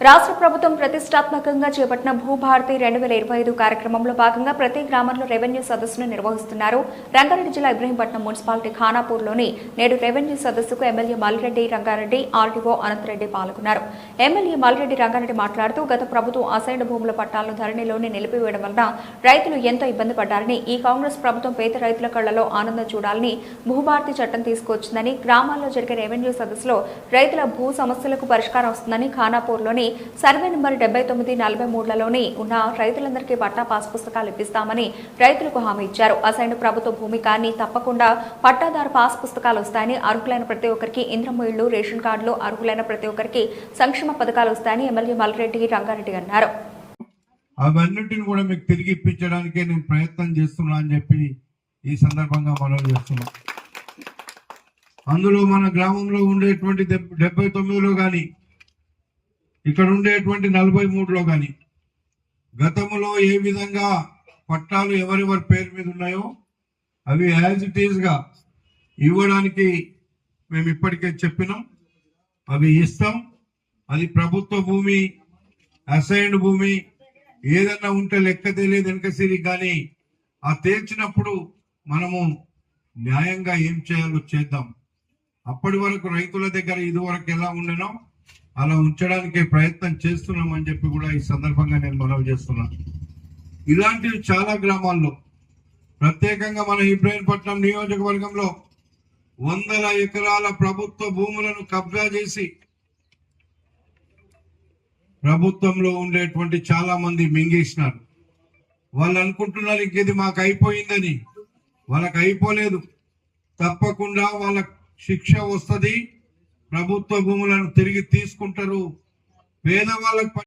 రాష్ట్ర ప్రభుత్వం ప్రతిష్టాత్మకంగా చేపట్టిన భూభారతి రెండు వేల ఇరవై ఐదు కార్యక్రమంలో భాగంగా ప్రతి గ్రామంలో రెవెన్యూ సదస్సును నిర్వహిస్తున్నారు. రంగారెడ్డి జిల్లా ఇబ్రహీంపట్నం మున్సిపాలిటీ ఖానాపూర్లోని నేడు రెవెన్యూ సదస్సుకు ఎమ్మెల్యే మల్రెడ్డి రంగారెడ్డి ఆర్డీఓ అనంతరెడ్డి పాల్గొన్నారు. ఎమ్మెల్యే మల్రెడ్డి రంగారెడ్డి మాట్లాడుతూ గత ప్రభుత్వం అసైన్ భూముల పట్టాలను ధరణిలోనే నిలిపివేయడం వలన రైతులు ఎంతో ఇబ్బంది పడ్డారని ఈ కాంగ్రెస్ ప్రభుత్వం పేద రైతుల కళ్ళలో ఆనందం చూడాలని భూభారతి చట్టం తీసుకొచ్చిందని గ్రామాల్లో జరిగే రెవెన్యూ సదస్సులో రైతుల భూ సమస్యలకు పరిష్కారం వస్తుందని ఖానాపూర్లోని సర్వే నెంబర్ డెబ్బై తొమ్మిది నలభై మూడులలోని ఉన్న రైతులందరికీ పట్టా పాస్ పుస్తకాలు ఇప్పిస్తామని రైతులకు హామీ ఇచ్చారు. అసైన్ ప్రభుత్వ భూమి కానీ తప్పకుండా పట్టాదారు పాస్ పుస్తకాలు వస్తాయని అర్హులైన ప్రతి ఒక్కరికి ఇంద్రము ఇళ్ళు రేషన్ కార్డులు అర్హులైన ప్రతి ఒక్కరికి సంక్షేమ పథకాలు వస్తాయని ఎమ్మెల్యే మల్రెడ్డి రంగారెడ్డి అన్నారు. అవన్నిటిని కూడా మీకు తిరిగి ఇప్పించడానికే నేను ప్రయత్నం చేస్తున్నా అని చెప్పి ఈ సందర్భంగా మనం చేస్తున్నాం. అందులో మన గ్రామంలో ఉండేటువంటి డెబ్బై తొమ్మిదిలో కానీ ఇక్కడ ఉండేటువంటి నలభై మూడులో కానీ గతంలో ఏ విధంగా పట్టాలు ఎవరెవరి పేరు మీద ఉన్నాయో అవి యాజ్ ఇట్ ఈస్గా ఇవ్వడానికి మేము ఇప్పటికే చెప్పినాం. అవి ఇస్తాం. అది ప్రభుత్వ భూమి అసైన్డ్ భూమి ఏదన్నా ఉంటే లెక్క తెలియదు వెనకసిరి కానీ ఆ తేల్చినప్పుడు మనము న్యాయంగా ఏం చేయాలో చేద్దాం. అప్పటి వరకు రైతుల దగ్గర ఇదివరకు ఎలా ఉండనో అలా ఉంచడానికి ప్రయత్నం చేస్తున్నామని చెప్పి కూడా ఈ సందర్భంగా నేను మనవి చేస్తున్నా. ఇలాంటివి చాలా గ్రామాల్లో ప్రత్యేకంగా మన ఇబ్రాహీంపట్నం నియోజకవర్గంలో వందల ఎకరాల ప్రభుత్వ భూములను కబ్జా చేసి ప్రభుత్వంలో ఉండేటువంటి చాలా మంది మింగేసినారు. వాళ్ళు అనుకుంటున్నారు ఇంకేది మాకు అయిపోయిందని. వాళ్ళకి అయిపోలేదు. తప్పకుండా వాళ్ళ శిక్ష వస్తుంది. ప్రభుత్వ భూములను తిరిగి తీసుకుంటారు. పేదవాళ్ళకు